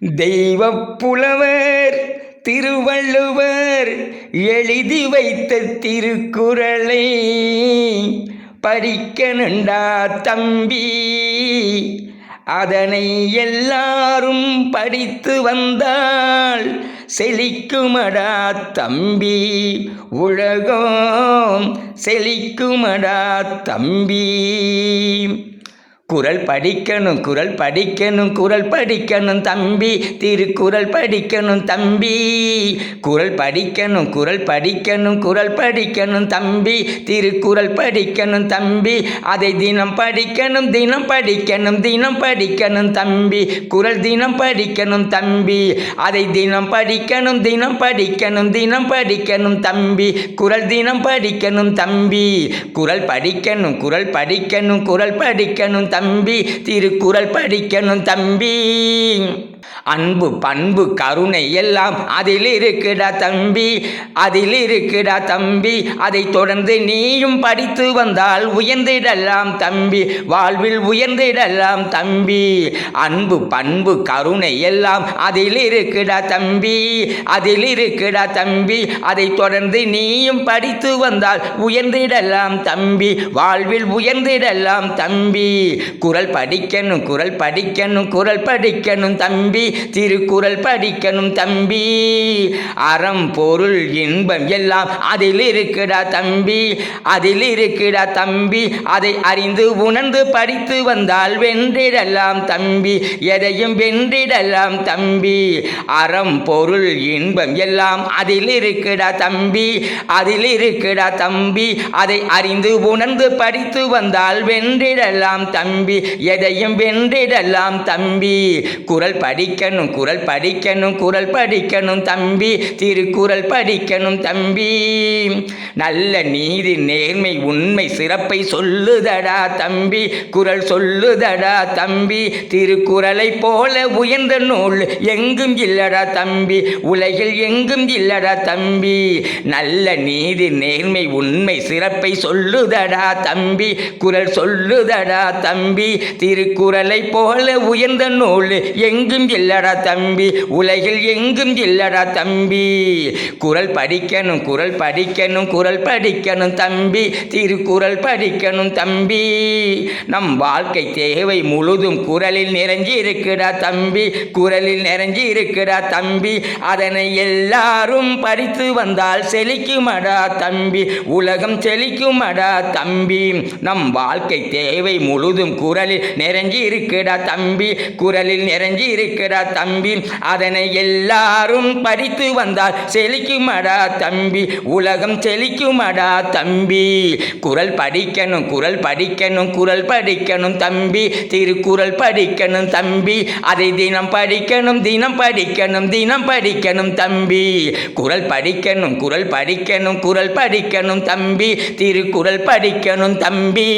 தெய்வ புலவர் திருவள்ளுவர் எழுதி வைத்த திருக்குறளை படிக்கணுண்டா தம்பி. அதனை எல்லாரும் படித்து வந்தால் செழிக்குமடா தம்பி. உலகம் செழிக்குமடா தம்பி. குரல் படிக்கணும் குரல் படிக்கணும் குரல் படிக்கணும் தம்பி. திருக்குறள் படிக்கணும் தம்பி. குரல் படிக்கணும் குரல் படிக்கணும் குரல் படிக்கணும் தம்பி. திருக்குறள் படிக்கணும் தம்பி. அதை தினம் படிக்கணும் தினம் படிக்கணும் தினம் படிக்கணும் தம்பி. குரல் தினம் படிக்கணும் தம்பி. அதை தினம் படிக்கணும் தினம் படிக்கணும் தினம் படிக்கணும் தம்பி. குரல் தினம் படிக்கணும் தம்பி. குரல் படிக்கணும் குரல் படிக்கணும் குரல் படிக்கணும் தம்பி திருக்குறள் படிக்கணும் தம்பி. அன்பு பண்பு கருணை எல்லாம் அதில் இருக்குடா தம்பி அதில் இருக்குடா தம்பி. அதை தொடர்ந்து நீயும் படித்து வந்தால் உயர்ந்திடலாம் தம்பி. வாழ்வில் உயர்ந்திடலாம் தம்பி. அன்பு பண்பு கருணை எல்லாம் அதில் இருக்குடா தம்பி. அதில் இருக்குடா தம்பி. அதை தொடர்ந்து நீயும் படித்து வந்தால் உயர்ந்திடலாம் தம்பி. வாழ்வில் உயர்ந்திடலாம் தம்பி. குரல் படிக்கணும் குரல் படிக்கணும் குரல் படிக்கணும் தம்பி. திருக்குறள் படிக்கணும் தம்பி. அறம் பொருள் இன்பம் எல்லாம் அதில் இருக்குடா தம்பி. அதில் இருக்குடா தம்பி. அதை அறிந்து உணர்ந்து படித்து வந்தால் வென்றிடலாம் தம்பி. எதையும் வென்றிடலாம் தம்பி. அறம் பொருள் இன்பம் எல்லாம் அதில் இருக்குடா தம்பி. அதில் இருக்குடா தம்பி. அதை அறிந்து உணர்ந்து படித்து வந்தால் வென்றிடலாம் தம்பி. எதையும் வென்றிடலாம் தம்பி. குரல் படிக்க படிக்கணும் குரல் படிக்கணும் குரல் படிக்கணும் தம்பி. திருக்குறள் படிக்கணும் தம்பி. நல்ல நீதி நேர்மை உண்மை சிறப்பை சொல்லுதடா தம்பி. குரல் சொல்லுதடா தம்பி. திருக்குறளை போல உயர்ந்த நூல் எங்கும் இல்லடா தம்பி. உலகில் எங்கும் இல்லடா தம்பி. நல்ல நீதி நேர்மை உண்மை சிறப்பை சொல்லுதடா தம்பி. குரல் சொல்லுதடா தம்பி. திருக்குறளை போல உயர்ந்த நூல் எங்கும் இல்லடா தம்பி. உலகில் எங்கும் இல்லடா தம்பி. குரல் படிக்கணும் குரல் படிக்கணும் குரல் படிக்கணும் தம்பி. திருக்குறள் படிக்கணும் தம்பி. நம் வாழ்க்கை தேவை முழுதும் குரலில் நிறைஞ்சி இருக்குடா தம்பி. குரலில் நிறைஞ்சி இருக்குடா தம்பி. அதனை எல்லாரும் படித்து வந்தால் செழிக்குமடா தம்பி. உலகம் செழிக்குமடா தம்பி. நம் வாழ்க்கை தேவை முழுதும் குரலில் நிறைஞ்சி இருக்குடா தம்பி. குரலில் நிறைஞ்சி இருக்குடா மடா தம்பி. அதனை எல்லாரும் படித்து வந்தால் செழிக்குமடா தம்பி. உலகம் செழிக்குமடா தம்பி. குரல் படிக்கணும் குரல் படிக்கணும் குரல் படிக்கணும் தம்பி. திருக்குறள் படிக்கணும் தம்பி. அதை தினம் படிக்கணும் தினம் படிக்கணும் தினம் படிக்கணும் தம்பி. குரல் படிக்கணும் குரல் படிக்கணும் குரல் படிக்கணும் தம்பி. திருக்குறள் படிக்கணும் தம்பி.